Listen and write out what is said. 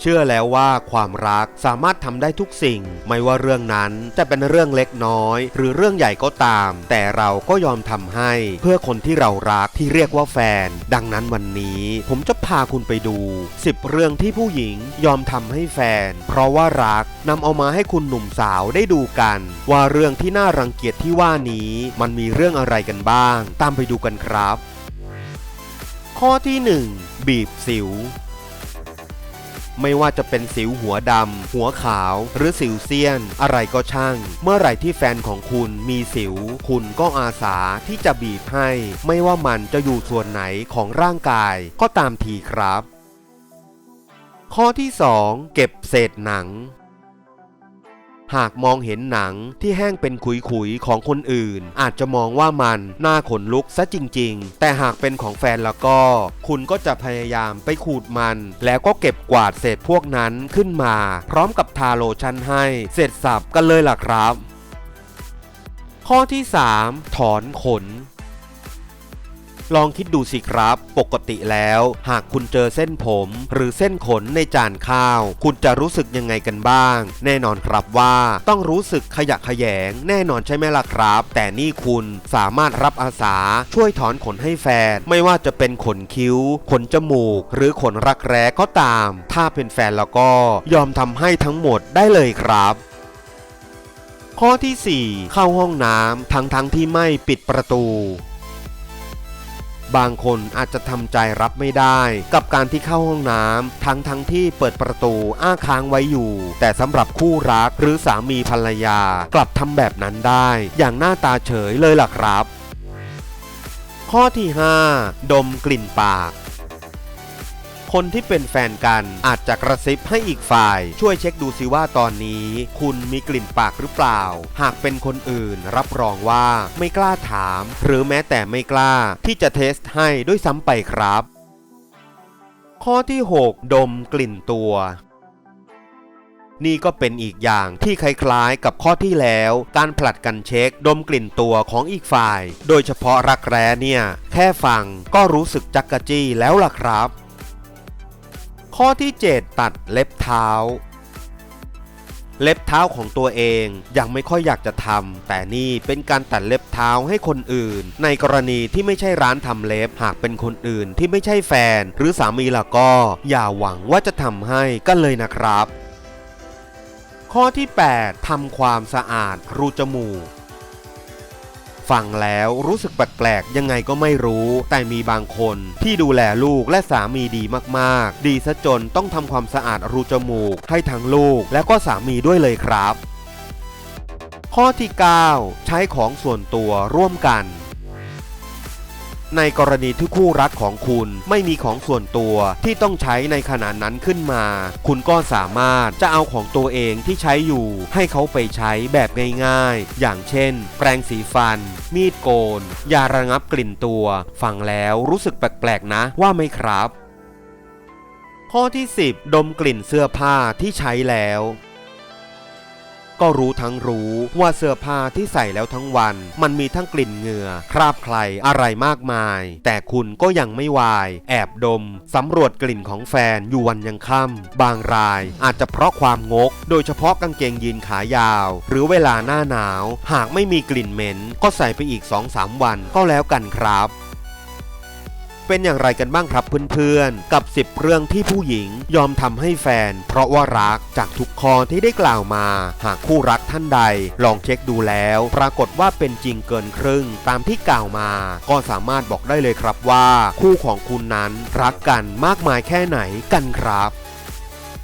เชื่อแล้วว่าความรักสามารถทำได้ทุกสิ่ง ไม่ว่าเรื่องนั้นจะเป็นเรื่องเล็กน้อย หรือเรื่องใหญ่ก็ตาม แต่เราก็ยอมทำให้เพื่อคนที่เรารักที่เรียกว่าแฟน ดังนั้นวันนี้ผมจะพาคุณไปดู 10 เรื่องที่ผู้หญิงยอมทำให้แฟน เพราะว่ารักนำเอามาให้คุณหนุ่มสาวได้ดูกัน ว่าเรื่องที่น่ารังเกียจที่ว่านี้มันมีเรื่องอะไรกันบ้าง ตามไปดูกันครับ ข้อที่ 1 บีบสิว ไม่ว่าจะเป็นสิวหัวดำ หัวขาว หรือสิวเซียน อะไรก็ช่าง เมื่อไหร่ที่แฟนของคุณมีสิว คุณก็อาสาที่จะบีบให้ ไม่ว่ามันจะอยู่ส่วนไหนของร่างกาย ก็ตามทีครับ ข้อที่ 2 เก็บเศษหนัง หากมองเห็นหนังที่แห้งเป็นขุยๆของคนอื่น อาจจะมองว่ามันน่าขนลุกซะจริง ๆ แต่หากเป็นของแฟนแล้วก็ คุณก็จะพยายามไปขูดมัน แล้วก็เก็บกวาดเศษพวกนั้นขึ้นมา พร้อมกับทาโลชั่นให้เสร็จสับกันเลยล่ะครับ ข้อที่ 3 ถอนขน ลองคิดดูสิครับ ปกติแล้ว หากคุณเจอเส้นผม หรือเส้นขนในจานข้าว คุณจะรู้สึกยังไงกันบ้าง แน่นอนครับว่าต้องรู้สึกขยะแขยง แน่นอนใช่ไหมล่ะครับ แต่นี่คุณสามารถรับอาสาช่วยถอนขนให้แฟน ไม่ว่าจะเป็นขนคิ้ว ขนจมูก หรือขนรักแร้ก็ตาม ถ้าเป็นแฟนแล้วก็ยอมทำให้ทั้งหมดได้เลยครับข้อที่ 4 เข้าห้องน้ำทั้งทั้งที่ไม่ปิดประตู บางคนอาจจะทำใจรับไม่ได้ กับการที่เข้าห้องน้ำทั้งทั้งที่เปิดประตูอ้าค้างไว้อยู่ แต่สำหรับคู่รักหรือสามีภรรยากลับทำแบบนั้นได้ อย่างหน้าตาเฉยเลยล่ะครับ ข้อที่ 5 ดมกลิ่นปาก คนที่เป็นแฟนกันอาจจะกระซิบให้อีกฝ่าย ช่วยเช็คดูซิว่าตอนนี้ คุณมีกลิ่นปากหรือเปล่า หากเป็นคนอื่นรับรองว่าไม่กล้าถาม หรือแม้แต่ไม่กล้าที่จะเทสให้ด้วยซ้ำไปครับ ข้อที่ 6 ดมกลิ่นตัวนี่ก็เป็นอีกอย่างที่คล้ายๆ กับข้อที่แล้ว การผลัดกันเช็ค ดมกลิ่นตัวของอีกฝ่าย โดยเฉพาะรักแร้เนี่ย แค่ฟังก็รู้สึกจักกะจี้แล้วล่ะครับ ข้อที่ 7 ตัดเล็บเท้า เล็บเท้าของตัวเองยังไม่ค่อยอยากจะทำแต่นี่เป็นการตัดเล็บเท้าให้คนอื่น ในกรณีที่ไม่ใช่ร้านทำเล็บหากเป็นคนอื่นที่ไม่ใช่แฟน หรือสามีล่ะก็ อย่าหวังว่าจะทำให้กันเลยนะครับ ข้อที่ 8ทำความสะอาดรูจมูก ฟังแล้วรู้สึกแปลกๆยังไงก็ไม่รู้ แต่มีบางคนที่ดูแลลูกและสามีดีมากๆ ดีซะจนต้องทำความสะอาดรูจมูก ให้ทั้งลูกและก็สามีด้วยเลยครับ ข้อที่ 9 ใช้ของส่วนตัวร่วมกัน ในกรณีที่คู่รักของคุณไม่มีของส่วนตัวที่ต้องใช้ในขณะนั้นขึ้นมา คุณก็สามารถจะเอาของตัวเองที่ใช้อยู่ ให้เขาไปใช้แบบง่ายๆ อย่างเช่น แปรงสีฟัน มีดโกน ยาระงับกลิ่นตัว ฟังแล้วรู้สึกแปลกๆนะว่าไหมครับ ข้อที่ 10 ดมกลิ่นเสื้อผ้าที่ใช้แล้ว ก็รู้ทั้งรู้ว่าเสื้อผ้าที่ใส่แล้วทั้งวัน มันมีทั้งกลิ่นเหงื่อ คราบใครอะไรมากมาย แต่คุณก็ยังไม่วาย แอบดมสำรวจกลิ่นของแฟนอยู่วันยังค่ำบางรายอาจจะเพราะความงก โดยเฉพาะกางเกงยีนขายาว หรือเวลาหน้าหนาว หากไม่มีกลิ่นเหม็น ก็ใส่ไปอีก 2-3 วันก็แล้วกันครับ เป็นอย่างไรกันบ้างครับเพื่อนๆ กับ 10 เรื่องที่ผู้หญิงยอมทำให้แฟน เพราะว่ารักจากทุกข้อที่ได้กล่าวมา หากคู่รักท่านใด ลองเช็คดูแล้ว ปรากฏว่าเป็นจริงเกินครึ่งตามที่กล่าวมา ก็สามารถบอกได้เลยครับว่า คู่ของคุณนั้นรักกันมากมายแค่ไหนกันครับ